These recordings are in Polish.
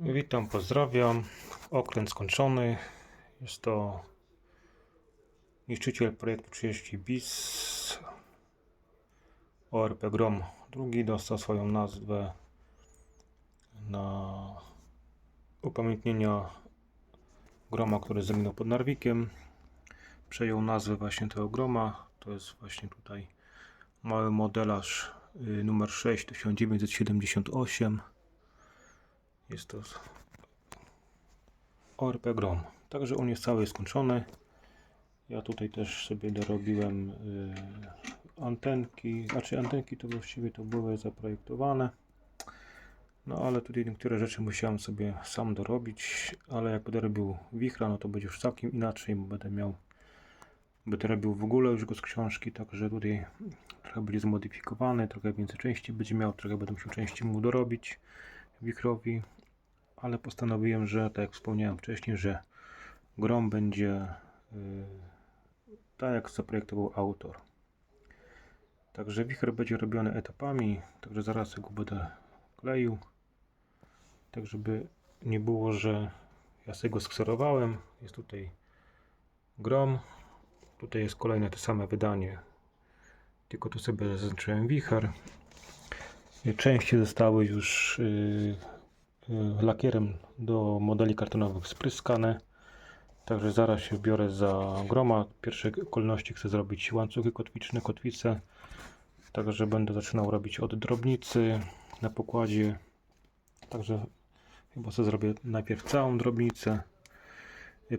Witam, pozdrawiam. Okręt skończony. Jest to niszczyciel projektu 30 BIS. ORP Grom II dostał swoją nazwę na upamiętnienia groma, który zaginął pod Narwikiem. Przejął nazwę właśnie tego groma. To jest właśnie tutaj mały modelarz y, numer 6 1978. Jest to ORP Grom. Także on jest cały skończony. Ja tutaj też sobie dorobiłem y, antenki. Znaczy antenki to właściwie to były zaprojektowane. No ale tutaj niektóre rzeczy musiałem sobie sam dorobić. Ale jak będę robił wichra, no to będzie już całkiem inaczej, bo będę miał będę robił w ogóle już go z książki, także tutaj trochę będzie zmodyfikowany, trochę więcej części będzie miał, trochę będę musiał części mu dorobić wichrowi, ale postanowiłem, że tak jak wspomniałem wcześniej, że grom będzie yy, tak jak zaprojektował autor. Także wicher będzie robiony etapami, także zaraz go będę kleił, tak żeby nie było, że ja sobie go skserowałem. Jest tutaj grom, tutaj jest kolejne to same wydanie, tylko tu sobie zaznaczyłem wicher. Części zostały już yy, lakierem do modeli kartonowych spryskane. Także zaraz się biorę za groma. W pierwszej kolejności chcę zrobić łańcuchy kotwiczne, kotwice. Także będę zaczynał robić od drobnicy na pokładzie. Także chyba sobie zrobię najpierw całą drobnicę.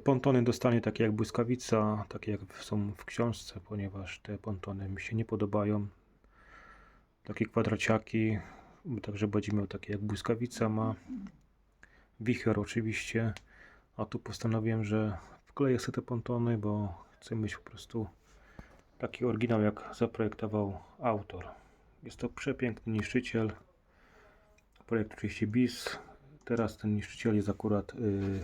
Pontony dostanie takie jak błyskawica, takie jak są w książce, ponieważ te pontony mi się nie podobają takie kwadraciaki, także będzie miał takie jak błyskawica ma. Wicher oczywiście, a tu postanowiłem, że wkleję sobie te pontony, bo chcę mieć po prostu taki oryginał jak zaprojektował autor. Jest to przepiękny niszczyciel, projekt 30 bis. Teraz ten niszczyciel jest akurat yy,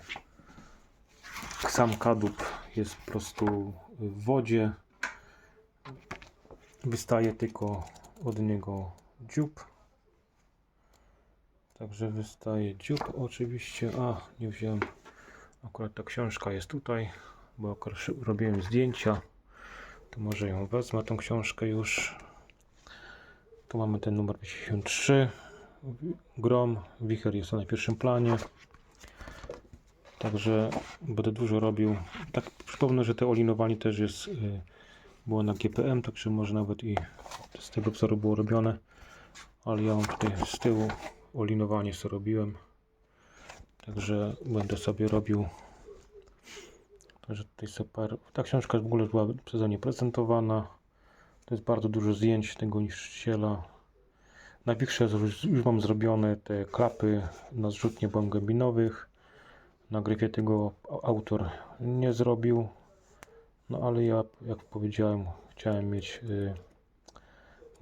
sam kadłub jest po prostu w wodzie. Wystaje tylko od niego dziób. Także wystaje dziób oczywiście. A, nie wziąłem. Akurat ta książka jest tutaj, bo robiłem zdjęcia. To może ją wezmę, tą książkę już. Tu mamy ten numer 53. Grom, wicher jest na pierwszym planie. Także będę dużo robił. Tak przypomnę, że te olinowanie też jest y, było na GPM, także może nawet i z tego wzoru było robione. Ale ja mam tutaj z tyłu olinowanie co robiłem. Także będę sobie robił. Także tutaj super. Ta książka w ogóle była przeze mnie prezentowana. To jest bardzo dużo zdjęć tego niszczyciela. Na wichrze już, już mam zrobione te klapy na zrzutnie głębinowych. Na gryfie tego autor nie zrobił. No ale ja, jak powiedziałem, chciałem mieć y,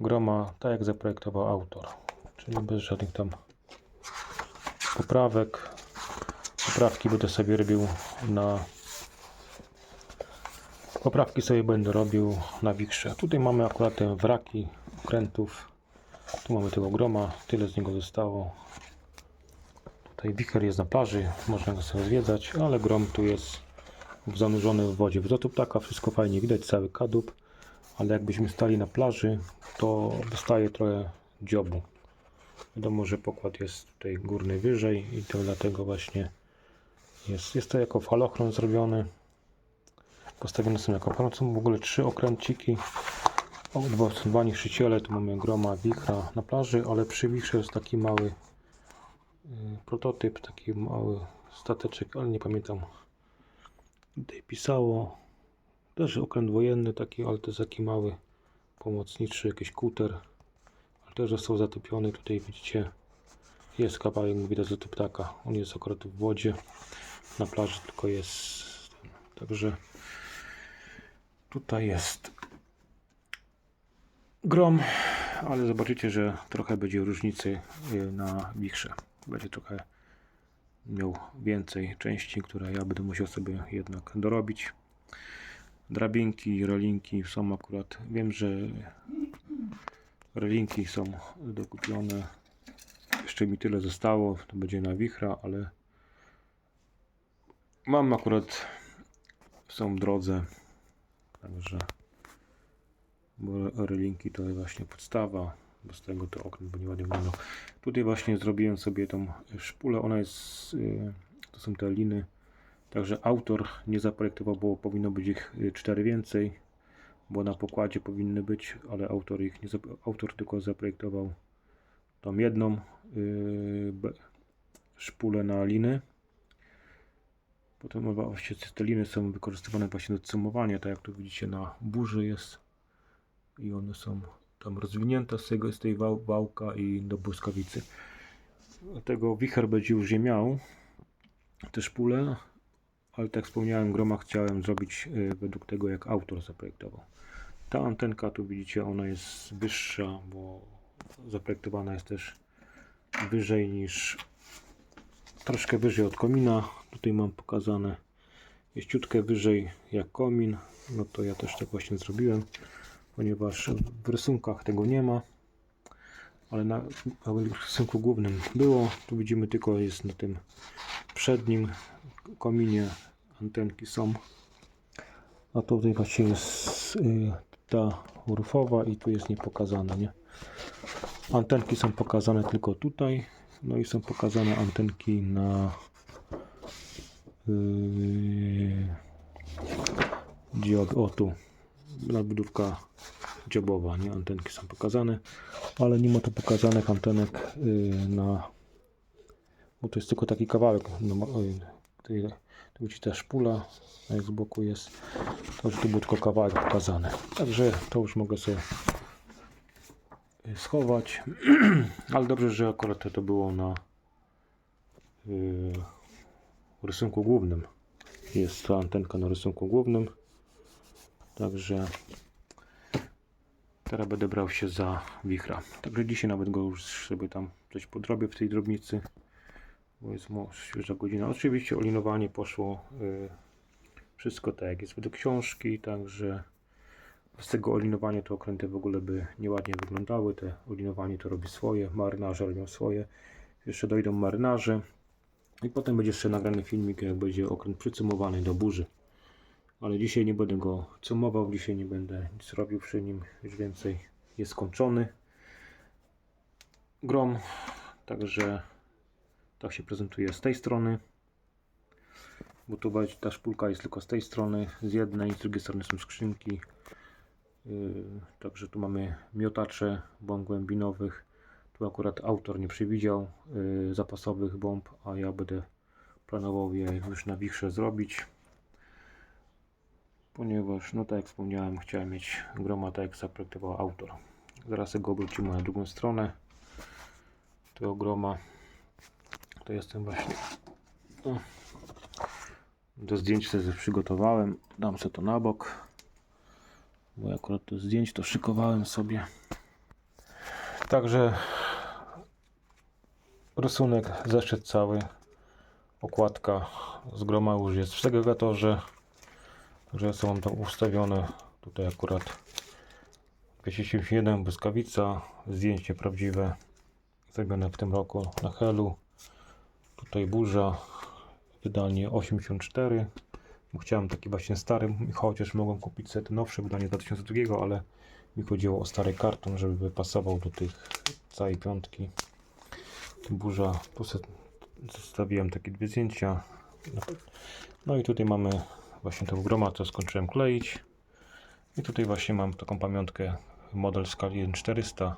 groma tak jak zaprojektował autor. Czyli bez żadnych tam poprawek. Poprawki będę sobie robił na poprawki sobie będę robił na wikrze. Tutaj mamy akurat te wraki okrętów. Tu mamy tego groma, tyle z niego zostało. Tutaj wicher jest na plaży, można go sobie zwiedzać, ale grom tu jest zanurzony w wodzie. W lotu ptaka wszystko fajnie widać, cały kadłub, ale jakbyśmy stali na plaży, to wystaje trochę dziobu. Wiadomo, że pokład jest tutaj górny wyżej i to dlatego właśnie jest, jest to jako falochron zrobione. Postawione są jako falochron. Są w ogóle trzy okręciki. O, dwa, dwa niszczyciele. Tu mamy groma wichra na plaży, ale przy wichrze jest taki mały y, prototyp, taki mały stateczek, ale nie pamiętam Tutaj pisało też okręt wojenny taki, ale to jest taki mały pomocniczy, jakiś kuter. Też został zatopiony. Tutaj widzicie jest kawałek widać z ptaka. On jest akurat w wodzie. Na plaży tylko jest. Także tutaj jest grom, ale zobaczycie, że trochę będzie różnicy y, na wichrze. Będzie trochę miał więcej części, które ja będę musiał sobie jednak dorobić. Drabinki, relinki są akurat, wiem, że relinki są dokupione. Jeszcze mi tyle zostało, to będzie na wichra, ale mam akurat są w drodze, także bo relinki to właśnie podstawa, bez tego to okręt by nie ładnie wyglądał. Tutaj właśnie zrobiłem sobie tą szpulę, ona jest, y, to są te liny, także autor nie zaprojektował, bo powinno być ich y, cztery więcej, bo na pokładzie powinny być, ale autor ich nie, autor tylko zaprojektował tą jedną yy, szpulę na liny. Potem właśnie te liny są wykorzystywane właśnie do cumowania, tak jak tu widzicie na burzy jest i one są tam rozwinięte z, tego, z tej wał, wałka i do błyskawicy. Tego wicher będzie już nie miał te szpule, ale tak wspomniałem, groma chciałem zrobić yy, według tego jak autor zaprojektował. Ta antenka tu widzicie, ona jest wyższa, bo zaprojektowana jest też wyżej niż troszkę wyżej od komina. Tutaj mam pokazane jest ciutkę wyżej jak komin. No to ja też tak właśnie zrobiłem, ponieważ w rysunkach tego nie ma. Ale na, na rysunku głównym było. Tu widzimy tylko jest na tym przednim kominie antenki są. A tutaj właśnie jest y, ta rufowa i tu jest niepokazane, nie? Antenki są pokazane tylko tutaj, no i są pokazane antenki na yy, o tu, nadbudówka dziobowa, nie? Antenki są pokazane, ale nie ma tu pokazanych antenek yy, na, bo to jest tylko taki kawałek, no, oj, tutaj, tu widzi ta szpula, a jak z boku jest, to że tu był tylko kawałek pokazany, także to już mogę sobie schować. Ale dobrze, że akurat to było na yy, rysunku głównym. Jest ta antenka na rysunku głównym. Także teraz będę brał się za wichra. Także dzisiaj nawet go już sobie tam coś podrobię w tej drobnicy. Bo jest świeża godzina. Oczywiście olinowanie poszło yy, wszystko tak jak jest według książki, także z tego olinowania to okręty w ogóle by nieładnie wyglądały. Te olinowanie to robi swoje, marynarze robią swoje. Jeszcze dojdą marynarze. I potem będzie jeszcze nagrany filmik, jak będzie okręt przycumowany do burzy. Ale dzisiaj nie będę go cumował, dzisiaj nie będę nic robił przy nim. Już więcej jest skończony. Grom. Także tak się prezentuje z tej strony. Bo tu ta szpulka jest tylko z tej strony, z jednej, z drugiej strony są skrzynki. Yy, Także tu mamy miotacze bomb głębinowych. Tu akurat autor nie przewidział yy, zapasowych bomb, a ja będę planował je już na wichrze zrobić. Ponieważ, no tak jak wspomniałem, chciałem mieć groma tak jak zaprojektował autor. Zaraz go obrócimy na drugą stronę. Tego groma. To jestem właśnie. Do zdjęć sobie przygotowałem. Dam sobie to na bok bo akurat to zdjęć to szykowałem sobie. Także rysunek, zeszyt cały, okładka z groma już jest w segregatorze. Także mam tam ustawione tutaj akurat 271 błyskawica, zdjęcie prawdziwe zrobione w tym roku na Helu. Tutaj burza, wydanie 84 bo chciałem taki właśnie stary, chociaż mogłem kupić sobie ten nowszy wydanie z 2002, ale mi chodziło o stary karton, żeby pasował do tych całej piątki. Burza, zostawiłem takie dwie zdjęcia. No i tutaj mamy właśnie tego groma, co skończyłem kleić. I tutaj właśnie mam taką pamiątkę model skali 1400,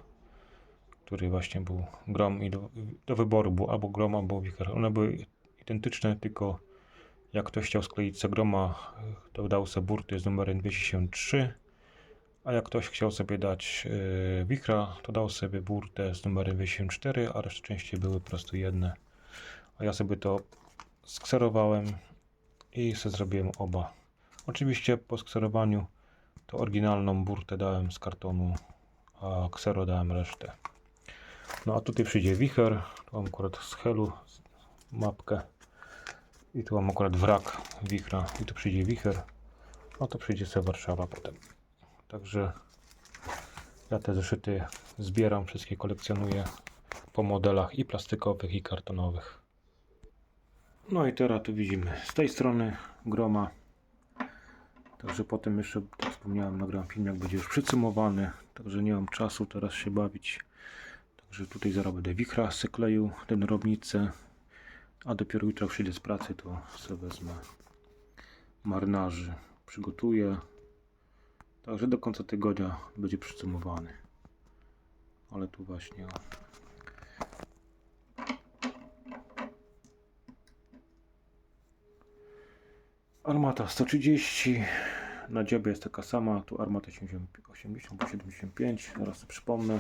który właśnie był grom i do, do wyboru był albo grom, albo wicher. One były identyczne, tylko jak ktoś chciał skleić Segroma, to dał sobie burty z numerem 273. A jak ktoś chciał sobie dać yy, wichra, to dał sobie burtę z numerem 274, a reszta części były po prostu jedne. A ja sobie to skserowałem i sobie zrobiłem oba. Oczywiście po skserowaniu to oryginalną burtę dałem z kartonu, a ksero dałem resztę. No a tutaj przyjdzie wicher, tu mam akurat z Helu mapkę. I tu mam akurat wrak wichra i tu przyjdzie wicher, a to przyjdzie sobie Warszawa potem. Także ja te zeszyty zbieram, wszystkie kolekcjonuję. po modelach i plastikowych i kartonowych. No i teraz tu widzimy z tej strony groma. Także potem jeszcze, tak wspomniałem, nagram film, jak będzie już przycumowany. Także nie mam czasu teraz się bawić. Także tutaj zaraz będę wichra se kleił, tę robnicę. A dopiero jutro przyjdę z pracy, to sobie wezmę marynarzy. Przygotuję. Także do końca tygodnia będzie przycumowany. Ale tu właśnie o. Armata 130, na dziobie jest taka sama, tu armata 80 po 75, zaraz sobie przypomnę.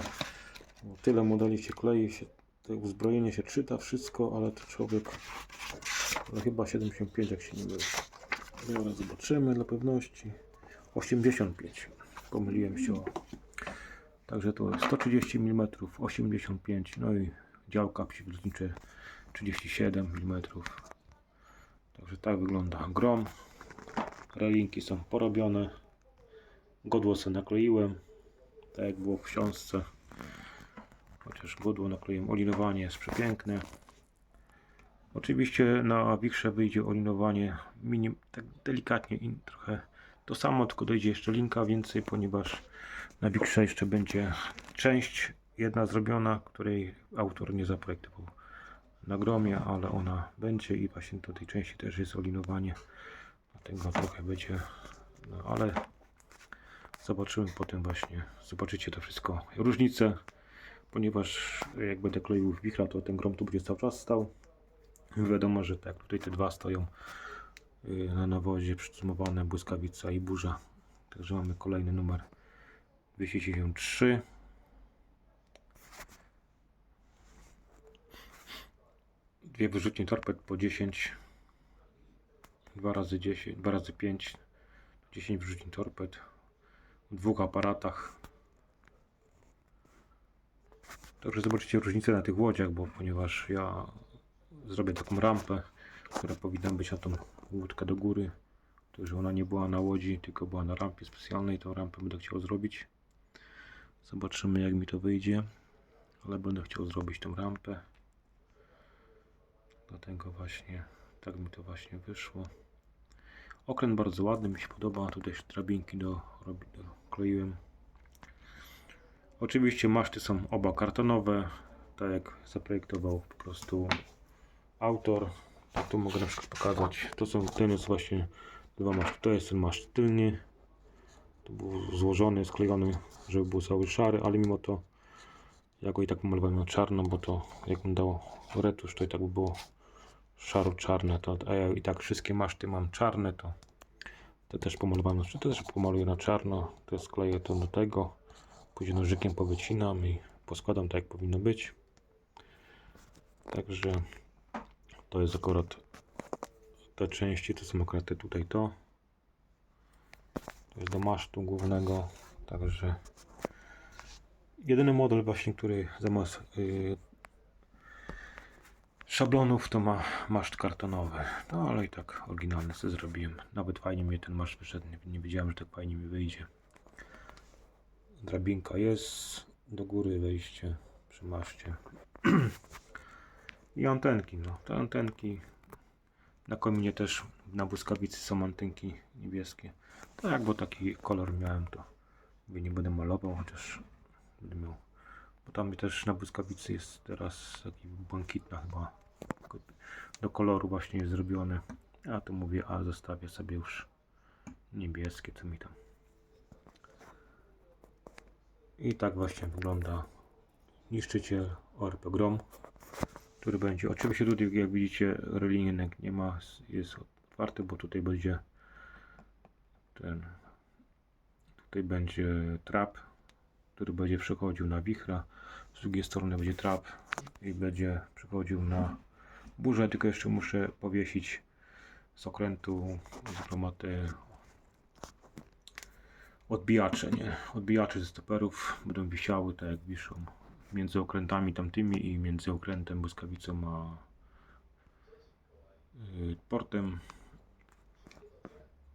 Tyle modeli się klei, się, uzbrojenie się czyta, wszystko, ale to człowiek ale chyba 75 jak się nie mylę. Zaraz zobaczymy dla pewności. 85, pomyliłem się. Także to jest 130 mm, 85, no i działka przeciwlotnicze 37 mm. Także tak wygląda grom. Relinki są porobione. Godło sobie nakleiłem. Tak jak było w książce. Chociaż godło nakleiłem. Olinowanie jest przepiękne. Oczywiście na wichrze wyjdzie olinowanie minim, tak delikatnie in, trochę to samo, tylko dojdzie jeszcze linka więcej, ponieważ na wichrze jeszcze będzie część jedna zrobiona, której autor nie zaprojektował na gromie, ale ona będzie i właśnie do tej części też jest olinowanie. Dlatego trochę będzie, no ale zobaczymy potem właśnie, zobaczycie to wszystko, różnice, ponieważ jak będę kleił w wichra, to ten grom tu będzie cały czas stał. Wiadomo, że tak, tutaj te dwa stoją y, na nawozie, przycumowane błyskawica i burza. Także mamy kolejny numer 273. Dwie wyrzutnie torped po 10. 2 razy 10, 2 razy 5. 10 wyrzutni torped. W dwóch aparatach. Także zobaczycie różnicę na tych łodziach, bo ponieważ ja zrobię taką rampę, która powinna być na tą łódkę do góry. To, że ona nie była na łodzi, tylko była na rampie specjalnej, tą rampę będę chciał zrobić. Zobaczymy jak mi to wyjdzie, ale będę chciał zrobić tą rampę. Dlatego właśnie, tak mi to właśnie wyszło. Okręt bardzo ładny, mi się podoba. Tutaj drabinki do, robi- do kleiłem. Oczywiście maszty są oba kartonowe, tak jak zaprojektował po prostu autor. Tak tu mogę na przykład pokazać. To są, ten jest właśnie dwa maszty. To jest ten maszt tylny. To był złożony, sklejony, żeby był cały szary, ale mimo to ja go i tak pomalowałem na czarno, bo to jak bym dał retusz, to i tak by było szaro-czarne. To, a ja i tak wszystkie maszty mam czarne, to to też pomalowałem, na- to też pomaluję na czarno. To skleję to do tego. Później nożykiem powycinam i poskładam tak jak powinno być. Także to jest akurat te części, to są akurat te tutaj to. To jest do masztu głównego. Także jedyny model właśnie, który zamiast yy, szablonów to ma maszt kartonowy. No ale i tak oryginalny sobie zrobiłem. Nawet fajnie mi ten maszt wyszedł. Nie, nie wiedziałem, że tak fajnie mi wyjdzie. Drabinka jest. Do góry wejście przy maszcie. I antenki, no. Te antenki. Na kominie też na błyskawicy są antenki niebieskie. Tak, bo taki kolor miałem, to nie będę malował, chociaż będę miał. Bo tam też na błyskawicy jest teraz taki błękitna chyba. Do koloru właśnie jest zrobione. A tu mówię, a zostawię sobie już niebieskie, co mi tam. I tak właśnie wygląda niszczyciel ORP Grom, który będzie, oczywiście tutaj jak widzicie relinek nie ma, jest otwarty, bo tutaj będzie ten, tutaj będzie trap, który będzie przechodził na wichra, z drugiej strony będzie trap i będzie przechodził na burzę, tylko jeszcze muszę powiesić z okrętu z gromaty odbijacze, nie? Odbijacze ze stoperów będą wisiały tak jak wiszą między okrętami tamtymi i między okrętem błyskawicą a y, portem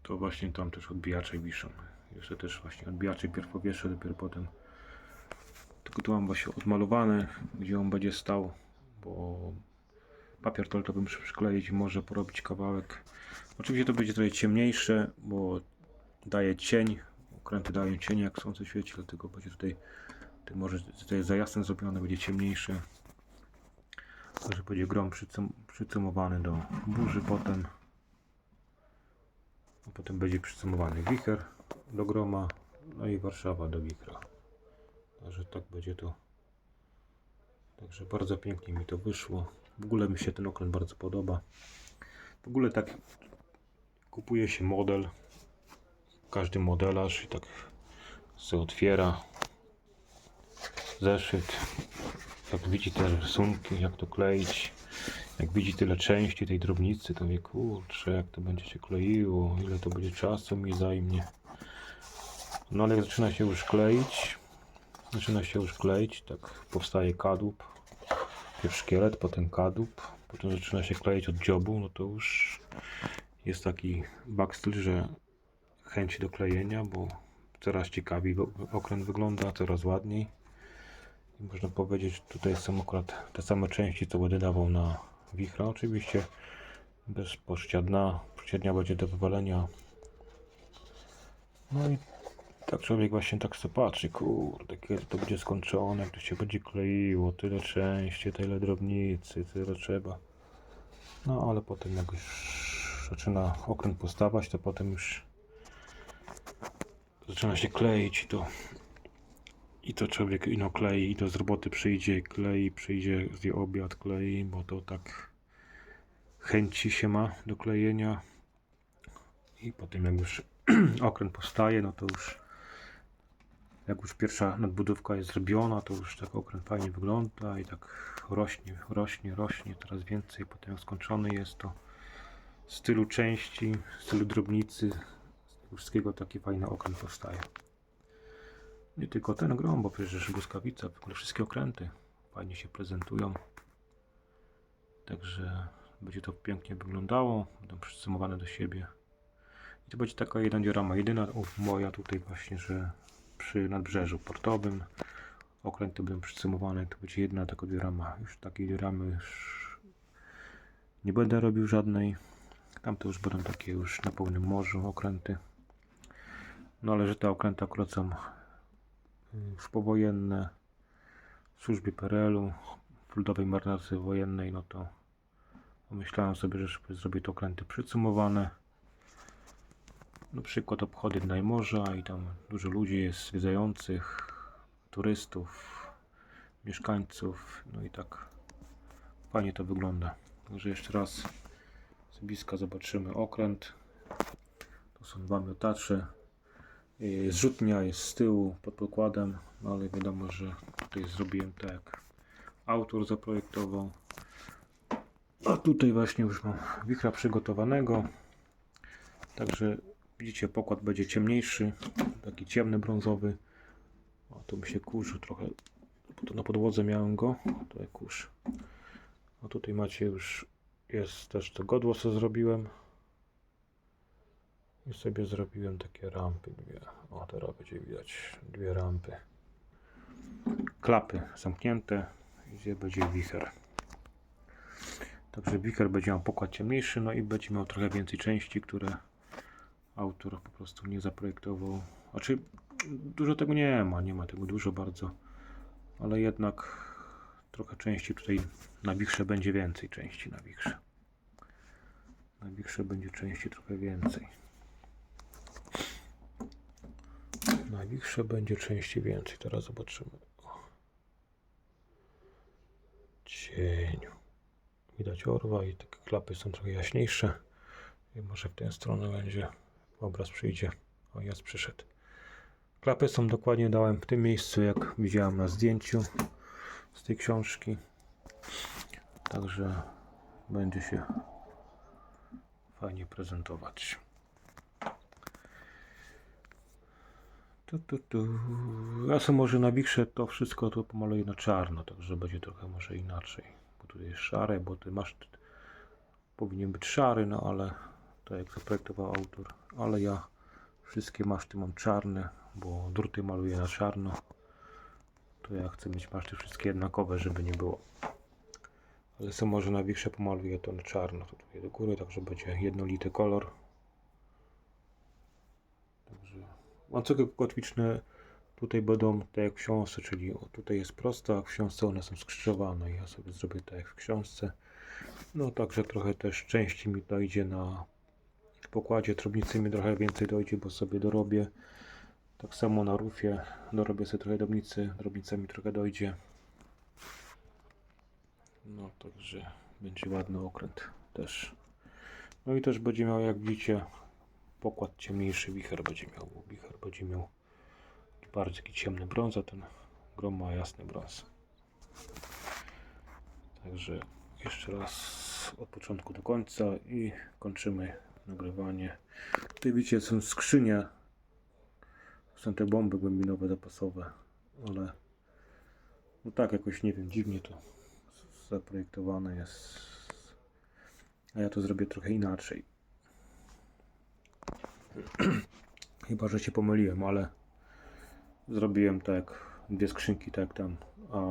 to właśnie tam też odbijacze wiszą. Jeszcze też właśnie odbijacze pierw powieszę, dopiero potem Tylko tu mam właśnie odmalowany, gdzie on będzie stał, bo papier toaletowy muszę przykleić i może porobić kawałek. Oczywiście to będzie trochę ciemniejsze, bo daje cień. Okręty dają cień jak słońce świeci, dlatego będzie tutaj, tutaj może tutaj za jasne zrobione, będzie ciemniejsze. Także będzie grom przycum, przycumowany do burzy potem. A potem będzie przycumowany wicher do groma, no i Warszawa do wichra. Także tak będzie to. Także bardzo pięknie mi to wyszło. W ogóle mi się ten okręt bardzo podoba. W ogóle tak kupuje się model. Każdy modelarz i tak się otwiera. Zeszyt. Jak widzi te rysunki, jak to kleić. Jak widzi tyle części tej drobnicy, to wie kurczę, jak to będzie się kleiło, ile to będzie czasu mi zajmie. No ale jak zaczyna się już kleić, zaczyna się już kleić, tak powstaje kadłub, pierw szkielet, potem kadłub, potem zaczyna się kleić od dziobu, no to już jest taki backstyl, że chęć do klejenia, bo coraz ciekawiej okręt wygląda, coraz ładniej. I można powiedzieć, tutaj są akurat te same części, co będę dawał na wichra, oczywiście bez poszcia dna, poszcia będzie do wywalenia. No i tak człowiek właśnie tak sobie patrzy, kurde, kiedy to będzie skończone, jak to się będzie kleiło, tyle części, tyle drobnicy, tyle trzeba. No ale potem jak już zaczyna okręt postawać, to potem już zaczyna się kleić i to i to człowiek ino klei, i to z roboty przyjdzie, klei, przyjdzie zje obiad, klei, bo to tak chęci się ma do klejenia. I potem jak już okręt powstaje, no to już jak już pierwsza nadbudówka jest zrobiona, to już tak okręt fajnie wygląda i tak rośnie, rośnie, rośnie, coraz więcej. Potem jak skończony jest to w stylu części, w stylu drobnicy, wszystkiego taki fajny okręt powstaje. Nie tylko ten grom, bo przecież błyskawica, w ogóle wszystkie okręty fajnie się prezentują. Także będzie to pięknie wyglądało, będą przysumowane do siebie. I to będzie taka jedna diorama, jedyna moja tutaj właśnie, że przy nadbrzeżu portowym okręty będą przysumowane, to będzie jedna taka diorama. Już takiej dioramy już nie będę robił żadnej. Tam to już będą takie już na pełnym morzu okręty. Ale że te okręty akurat są już powojenne w służbie PRL-u, w Ludowej Marynarce Wojennej, no to pomyślałem sobie, że zrobię to okręty przycumowane. Na przykład obchody dna i morza i tam dużo ludzi jest zwiedzających, turystów, mieszkańców, no i tak fajnie to wygląda. Także jeszcze raz z bliska zobaczymy okręt. To są dwa miotacze. Yy, Zrzutnia jest z tyłu pod pokładem, no ale wiadomo, że tutaj zrobiłem tak jak autor zaprojektował. A tutaj właśnie już mam wichra przygotowanego. Także widzicie, pokład będzie ciemniejszy, taki ciemny brązowy. O, tu mi się kurzył trochę, bo to na podłodze miałem go, tutaj kurz. A tutaj macie już, jest też to godło, co zrobiłem. I sobie zrobiłem takie rampy dwie. O, teraz będzie widać dwie rampy. Klapy zamknięte, gdzie będzie wicher. Także wicher będzie miał pokład ciemniejszy, no i będzie miał trochę więcej części, które autor po prostu nie zaprojektował. Znaczy, dużo tego nie ma, nie ma tego dużo bardzo, ale jednak trochę części tutaj na wichrze będzie więcej części na wichrze. Na wichrze będzie części trochę więcej. Na wichrze będzie części więcej. Teraz zobaczymy. O. Widać orła i te klapy są trochę jaśniejsze. I może w tę stronę będzie obraz przyjdzie. O, jest przyszedł. Klapy są dokładnie dałem w tym miejscu, jak widziałem na zdjęciu z tej książki. Także będzie się fajnie prezentować. Tu, tu, tu. Ja sobie może na wikrze to wszystko to pomaluję na czarno, także będzie trochę może inaczej. Bo tu jest szare, bo ty masz powinien być szary, no ale tak jak zaprojektował autor. Ale ja wszystkie maszty mam czarne, bo druty maluję na czarno. to ja chcę mieć maszty wszystkie jednakowe, żeby nie było. Ale co może na wichrze pomaluję to na czarno tutaj do góry, tak że będzie jednolity kolor. Także łańcuchy kotwiczne tutaj będą tak jak w książce, czyli tutaj jest prosta, a w książce one są skrzyżowane. Ja sobie zrobię tak jak w książce. No także trochę też części mi dojdzie na pokładzie, drobnicy mi trochę więcej dojdzie, bo sobie dorobię. Tak samo na rufie dorobię sobie trochę drobnicy, drobnica mi trochę dojdzie. No także będzie ładny okręt też. No i też będzie miał, jak widzicie, pokład ciemniejszy, wicher będzie miał, wicher będzie miał bardzo taki ciemny brąz, a ten grom ma jasny brąz. Także jeszcze raz od początku do końca i kończymy nagrywanie. Tutaj widzicie są skrzynie, są te bomby głębinowe zapasowe, ale no tak jakoś nie wiem, dziwnie to zaprojektowane jest. A ja to zrobię trochę inaczej. Chyba, że się pomyliłem, ale zrobiłem tak, dwie skrzynki tak tam, a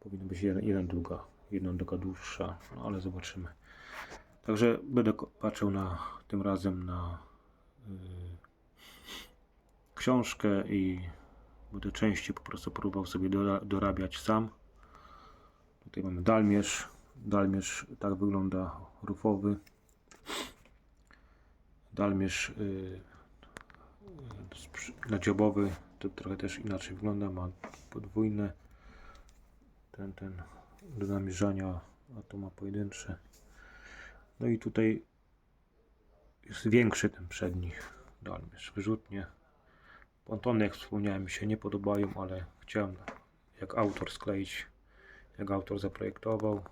powinno być jeden, jeden długa, jedna taka dłuższa, no ale zobaczymy. Także będę patrzył na tym razem na y, książkę i będę częściej po prostu próbował sobie dora- dorabiać sam. Tutaj mamy dalmierz. Dalmierz tak wygląda rufowy. Dalmierz y, nadziobowy to trochę też inaczej wygląda. Ma podwójne ten, ten do namierzania, a to ma pojedyncze. No i tutaj jest większy ten przedni dalmierz, wyrzutnie. Pontony, jak wspomniałem, mi się nie podobają, ale chciałem jak autor skleić, jak autor zaprojektował.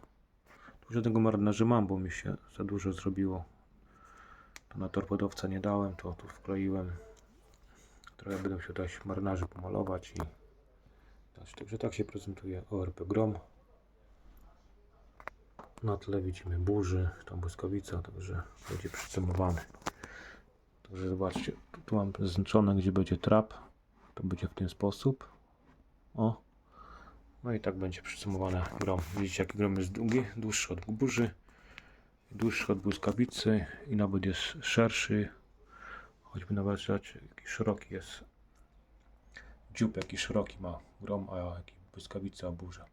Tu żadnego marynarza mam, bo mi się za dużo zrobiło. To na torpedowca nie dałem, to tu wkleiłem. Trochę będę się dać marynarzy pomalować i dać. Także tak się prezentuje ORP Grom. Na tle widzimy burzy, tam błyskawica, także będzie przycemowany. Także zobaczcie, tu, tu mam zaznaczone, gdzie będzie trap. To będzie w ten sposób. O. No i tak będzie przycumowane grom. Widzicie, jaki grom jest długi, dłuższy od burzy, dłuższy od błyskawicy i nawet jest szerszy. Choćby nawet zobaczcie, jaki szeroki jest dziób, jaki szeroki ma grom, a jaki błyskawica, a burza.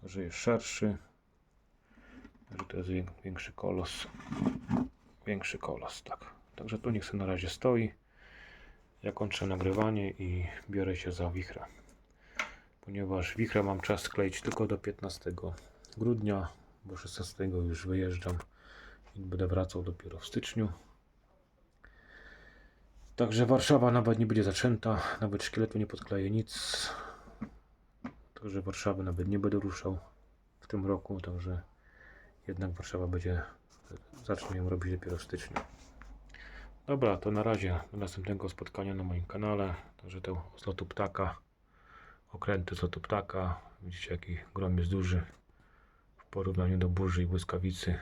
Także jest szerszy. Także to jest wię- większy kolos. Większy kolos, tak. Także tu niech sobie na razie stoi. Ja kończę nagrywanie i biorę się za wichrę. Ponieważ wichrę mam czas skleić tylko do 15 grudnia, bo 16 już wyjeżdżam będę wracał dopiero w styczniu. Także Warszawa nawet nie będzie zaczęta, nawet szkieletu nie podkleję nic. Także Warszawy nawet nie będę ruszał w tym roku, także jednak Warszawa będzie, zacznie ją robić dopiero w styczniu. Dobra, to na razie do następnego spotkania na moim kanale. Także to z ptaka, okręty z lotu ptaka. Widzicie jaki grom jest duży w porównaniu do burzy i błyskawicy.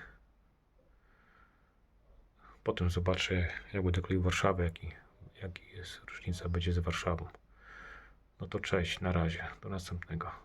Potem zobaczę jak będę kleił Warszawę, jaki, jaki jest różnica będzie z Warszawą. No to cześć, na razie, do następnego.